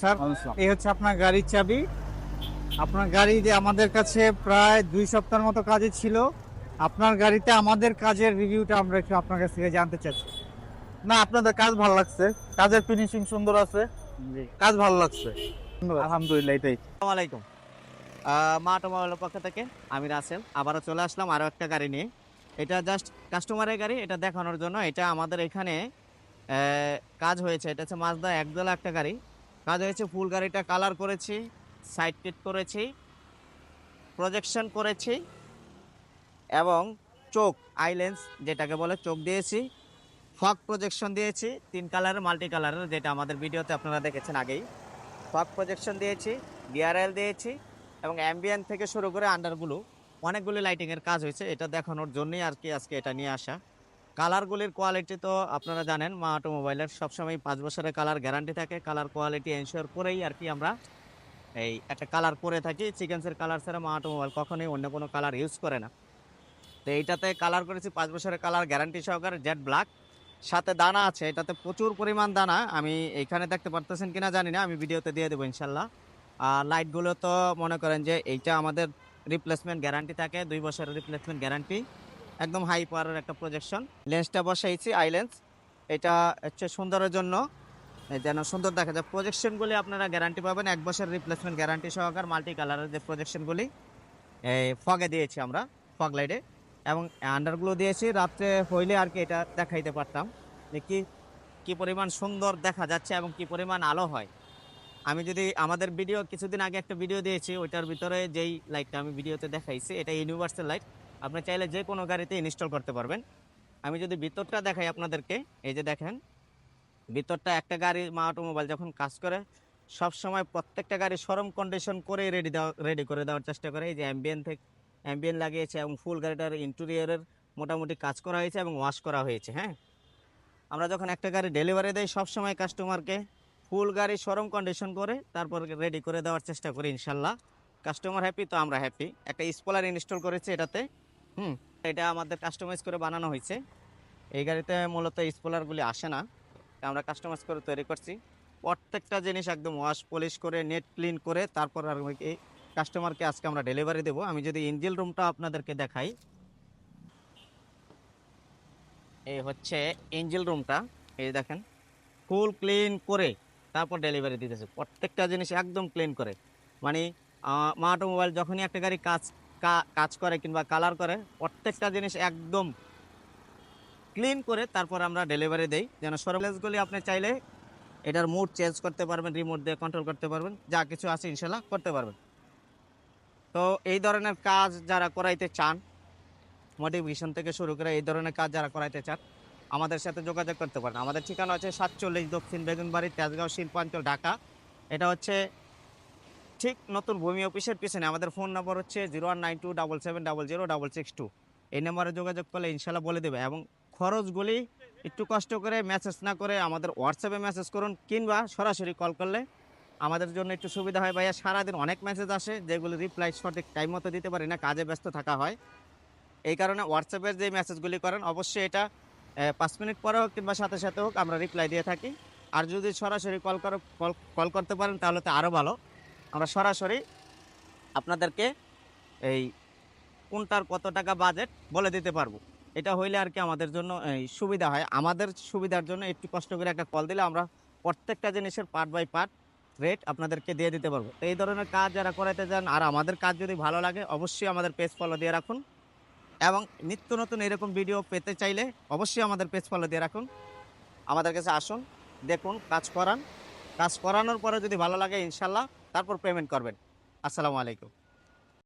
Sir. এই হচ্ছে আপনার গাড়ির চাবি। আপনার গাড়ি যে আমাদের কাছে প্রায় দুই সপ্তাহের মতো কাজে ছিল আপনার গাড়িতে আমাদের কাজের রিভিউটা আমরা একটু আপনার কাছ থেকে জানতে চাচ্ছি। না আপনাদের কাজ ভালো লাগছে। কাজের ফিনিশিং সুন্দর আছে। কাজ ভালো লাগছে। আলহামদুলিল্লাহ এটাই। আলাইকুম মা অটোমোবাইলের পক্ষ থেকে। আমি রাসেল। আবারও চলে আসলাম আরও একটা গাড়ি নিয়ে। এটা জাস্ট কাস্টমারের গাড়ি এটা দেখানোর জন্য। এটা আমাদের এখানে কাজ হয়েছে। এটা হচ্ছে মাজদা একদলা একটা গাড়ি। কাজ হয়েছে, ফুল গাড়িটা কালার করেছি সাইড কিট করেছি প্রজেকশন করেছি, এবং চোখ আইলেন্স যেটাকে বলে চোখ দিয়েছি ফগ প্রজেকশন দিয়েছি, তিন কালারের মাল্টি কালারের যেটা আমাদের ভিডিওতে আপনারা দেখেছেন আগেই। ফক প্রজেকশন দিয়েছি ডিআরএল দিয়েছি, এবং অ্যাম্বিয়েন্ট থেকে শুরু করে আন্ডারগুলো অনেকগুলি লাইটিংয়ের কাজ হয়েছে, এটা দেখানোর জন্যই আর কি আজকে এটা নিয়ে আসা। কালারগুলির কোয়ালিটি তো আপনারা জানেন, মা অটোমোবাইলের সবসময় পাঁচ বছরের কালার গ্যারান্টি থাকে। কালার কোয়ালিটি এনশিওর করেই আর কি আমরা এই একটা কালার করে থাকি। চিকেন্সের কালার ছাড়া মা অটোমোবাইল কখনোই অন্য কোনো কালার ইউজ করে না। তো এইটাতে কালার করেছি পাঁচ বছরের কালার গ্যারান্টি সহকারে জেড ব্ল্যাক সাথে দানা আছে, এটাতে প্রচুর পরিমাণ দানা। আমি এখানে দেখতে পারতেছেন কিনা জানি না, আমি ভিডিওতে দিয়ে দেবো ইনশাল্লাহ। আর লাইটগুলো তো মনে করেন যে এইটা আমাদের রিপ্লেসমেন্ট গ্যারান্টি থাকে, দুই বছরের রিপ্লেসমেন্ট গ্যারান্টি একদম হাই পাওয়ারের একটা প্রজেকশন লেন্সটা বসাইছি আই লেন্স এটা হচ্ছে সুন্দরের জন্য। যেন সুন্দর দেখা যায়। প্রজেকশনগুলি আপনারা গ্যারান্টি পাবেন। এক বছর রিপ্লেসমেন্ট গ্যারান্টি সহকার মাল্টি কালারের যে প্রজেকশনগুলি ফগে দিয়েছি আমরা ফগ লাইটে এবং আন্ডারগুলো দিয়েছি। রাত্রে হইলে আর কি এটা দেখাইতে পারতাম। কি কি পরিমাণ সুন্দর দেখা যাচ্ছে এবং কি পরিমাণ আলো হয়। আমি যদি আমাদের ভিডিও কিছুদিন আগে একটা ভিডিও দিয়েছি, ওইটার ভিতরে যেই লাইটটা আমি ভিডিওতে দেখাইছি, এটা ইউনিভার্সাল লাইট আপনি চাইলে যে কোনো গাড়িতে ইনস্টল করতে পারবেন। আমি যদি ভিতরটা দেখাই আপনাদেরকে, এই যে দেখেন, ভিতরটা একটা গাড়ি মা অটোমোবাইল যখন কাজ করে, সব সময় প্রত্যেকটা গাড়ি সরম কন্ডিশন করে রেডি দেওয়া রেডি করে দেওয়ার চেষ্টা করে। এই যে অ্যাম্বিয়েন থেকে অ্যাম্বিয়েন লাগিয়েছে এবং ফুল গাড়িটার ইন্টেরিয়রের মোটামুটি কাজ করা হয়েছে এবং ওয়াশ করা হয়েছে হ্যাঁ? আমরা যখন একটা গাড়ি ডেলিভারি দেই সবসময় কাস্টমারকে ফুল গাড়ি সরম কন্ডিশন করে, তারপর রেডি করে দেওয়ার চেষ্টা করি, ইনশাল্লাহ। কাস্টমার হ্যাপি তো আমরা হ্যাপি একটা স্পলার ইনস্টল করেছি এটাতে। হুম। এটা আমাদের কাস্টমাইজ করে বানানো হয়েছে। এই গাড়িতে মূলত স্পোলারগুলি আসে না। আমরা কাস্টমাইজ করে তৈরি করছি। প্রত্যেকটা জিনিস একদম ওয়াশ পলিশ করে নেট ক্লিন করে তারপর আর কাস্টমারকে আজকে আমরা ডেলিভারি দেবো। আমি যদি ইঞ্জিল রুমটা আপনাদেরকে দেখাই। এই হচ্ছে ইঞ্জিল রুমটা এই দেখেন ফুল ক্লিন করে তারপর ডেলিভারি দিতেছে। প্রত্যেকটা জিনিস একদম ক্লিন করে। মানে আহ, মা অটোমোবাইল যখনই একটা গাড়ি কাজ কাজ করে কিংবা কালার করে, প্রত্যেকটা জিনিস একদম ক্লিন করে তারপর আমরা ডেলিভারি দেই। যেন সরপ্লেসগুলি আপনি চাইলে এটার মুড চেঞ্জ করতে পারবেন রিমোট দিয়ে কন্ট্রোল করতে পারবেন, যা কিছু আছে ইনশাল্লাহ করতে পারবেন। তো এই ধরনের কাজ যারা করাইতে চান মোটিভেশন থেকে শুরু করে এই ধরনের কাজ যারা করাইতে চান, আমাদের সাথে যোগাযোগ করতে পারেন। আমাদের ঠিকানা হচ্ছে সাতচল্লিশ দক্ষিণ বেগুনবাড়ি তেজগাঁও শিল্পাঞ্চল, ঢাকা। এটা হচ্ছে ঠিক নতুন ভূমি অফিসের পিছনে। আমাদের ফোন নাম্বার হচ্ছে zero one nine two double seven double zero double six two. এই নাম্বারে যোগাযোগ করলে ইনশাল্লাহ বলে দেবে এবং খরচগুলি একটু কষ্ট করে মেসেজ না করে আমাদের হোয়াটসঅ্যাপে মেসেজ করুন কিংবা সরাসরি কল করলে আমাদের জন্য একটু সুবিধা হয়। ভাইয়া, সারাদিন অনেক মেসেজ আসে যেগুলো রিপ্লাই সঠিক টাইম মতো দিতে পারি না, কাজে ব্যস্ত থাকা হয়। এই কারণে হোয়াটসঅ্যাপের যে মেসেজগুলি করেন, অবশ্যই এটা পাঁচ মিনিট পরে হোক কিংবা সাথে সাথে হোক আমরা রিপ্লাই দিয়ে থাকি। আর যদি সরাসরি কল করো কল কল করতে পারেন তাহলে তো আরও ভালো। আমরা সরাসরি আপনাদেরকে এই কোনটার কত টাকা বাজেট বলে দিতে পারব। এটা হইলে আর কি আমাদের জন্য এই, সুবিধা হয়। আমাদের সুবিধার জন্য একটু কষ্ট করে একটা কল দিলে আমরা প্রত্যেকটা জিনিসের পার্ট বাই পার্ট রেট আপনাদেরকে দিয়ে দিতে পারব। তো এই ধরনের কাজ যারা করাতে চান আর আমাদের কাজ যদি ভালো লাগে অবশ্যই আমাদের পেজ ফলো দিয়ে রাখুন। এবং নিত্য নতুন এরকম ভিডিও পেতে চাইলে অবশ্যই আমাদের পেজ ফলো দিয়ে রাখুন। আমাদের কাছে আসুন দেখুন কাজ করান। কাজ করানোর পরে যদি ভালো লাগে ইনশাল্লাহ তারপর পেমেন্ট করবেন। আসসালামু আলাইকুম।